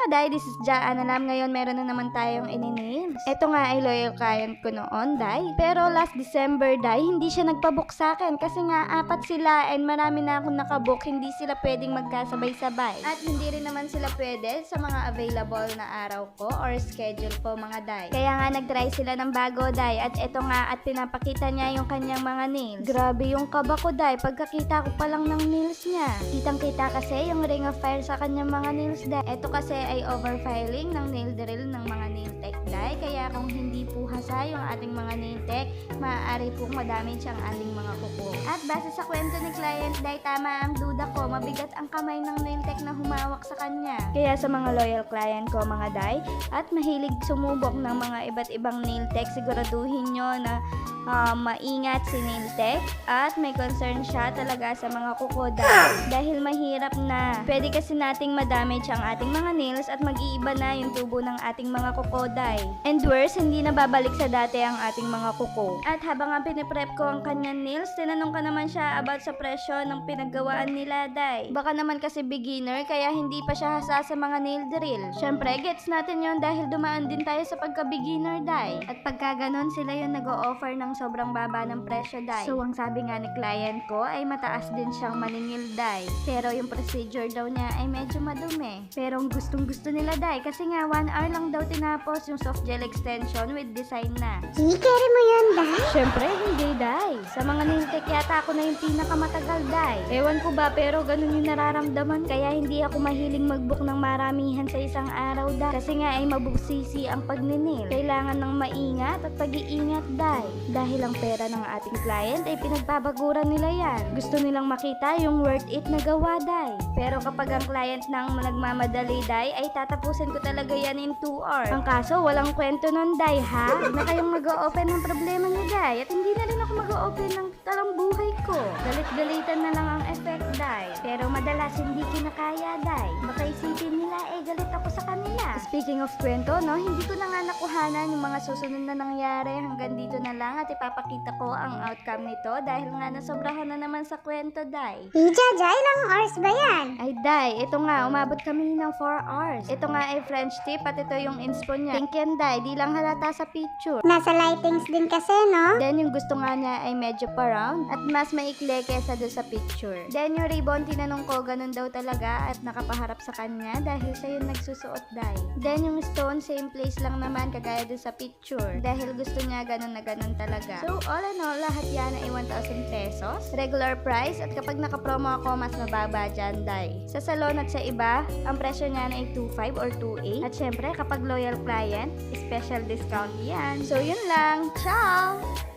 mga day, this is Jaan Alam. Ngayon, meron na naman tayong ininails. Ito nga ay loyal client ko noon, day. Pero last December, day, hindi siya nagpabook sa akin kasi nga apat sila and marami na akong nakabook. Hindi sila pwedeng magkasabay-sabay. At hindi rin naman sila pwede sa mga available na araw ko or schedule ko, mga day. Kaya nga nag-try sila ng bago, day. At ito nga, at pinapakita niya yung kanyang mga nails. Grabe yung kaba ko, day. Pagkakita ko pa lang ng nails niya. Kitang-kita kasi yung ring of fire sa kanyang mga nails, day. Ito kasi ay overfiling ng nail drill ng mga nail tech, day. Kaya kung hindi po hasa yung ating mga nail tech, maaari pong madamage ang ating mga kuko. At base sa kwento ni client, day, tama ang duda ko. Mabigat ang kamay ng nail tech na humawak sa kanya. Kaya sa mga loyal client ko, mga day, at mahilig sumubok ng mga iba't ibang nail tech, siguraduhin nyo na ah, maingat si nail tech at may concern siya talaga sa mga kuko day. Dahil mahirap na. Pwede kasi nating madamage ang ating mga nails at mag-iiba na yung tubo ng ating mga kuko day. And worse, hindi na babalik sa dati ang ating mga kuko. At habang nga piniprep ko ang kanyang nails, tinanong ka naman siya about sa presyo ng pinaggawaan nila day. Baka naman kasi beginner kaya hindi pa siya hasa sa mga nail drill. Syempre, gets natin yon dahil dumaan din tayo sa pagka-beginner day. At pagka ganon, sila yung nag-o-offer ng sobrang baba ng presyo day. So, ang sabi nga ni client ko ay mataas din siyang maningil day. Pero yung procedure daw niya ay medyo madumi. Pero ang gustong gusto nila day kasi nga 1 hour lang daw tinapos yung soft gel extension with design na. Kikere mo yun, Day? Syempre, hindi, Day. Sa mga nintek yata ako na yung pinakamatagal, Day. Ewan ko ba, pero ganun yung nararamdaman. Kaya hindi ako mahiling mag-book ng maramihan sa isang araw, Day. Kasi nga ay mabuksisi ang pagninil. Kailangan ng maingat at pag-iingat, Day. Dahil ang pera ng ating client ay pinagbabaguran nila yan. Gusto nilang makita yung worth it na gawa, Day. Pero kapag ang client nang nagmamadali, Day, ay tatapusin ko talaga yan in 2 hours. Ang kaso, walang kwento nun, Day, ha? Huwag na kayong mag-open ng problema niyo, Day. At hindi na rin ako mag-open ng talang buhay ko. Galit-galitan na lang ang Day. Pero madalas hindi kinakaya, Day. Baka isipin nila, eh, galit ako sa kanila. Speaking of kwento, no, hindi ko na nga nakuhanan yung mga susunod na nangyari. Hanggang dito na lang at ipapakita ko ang outcome nito dahil nga nasobrahan na naman sa kwento, Day. Ijaja, ilang hours ba yan? Ay, Day, ito nga, umabot kami ng 4 hours. Ito nga ay French tip at ito yung inspo niya. Pink yan, Day, di lang halata sa picture. Nasa lightings din kasi, no? Then, yung gusto nga niya ay medyo pa-round at mas maikli kesa doon sa picture. Then, yung ribbon, tinanong ko, ganun daw talaga at nakapaharap sa kanya dahil siya yung nagsusuot, Day. Then, yung stone, same place lang naman kagaya doon sa picture dahil gusto niya ganun na ganun talaga. So, all in all, lahat yan ay 1,000 pesos. Regular price at kapag nakapromo ako, mas mababa dyan, Day. Sa salon at sa iba, ang presyo niyan ay 2,500 or 2,800. At syempre, kapag loyal client, special discount yan. So, yun lang. Ciao!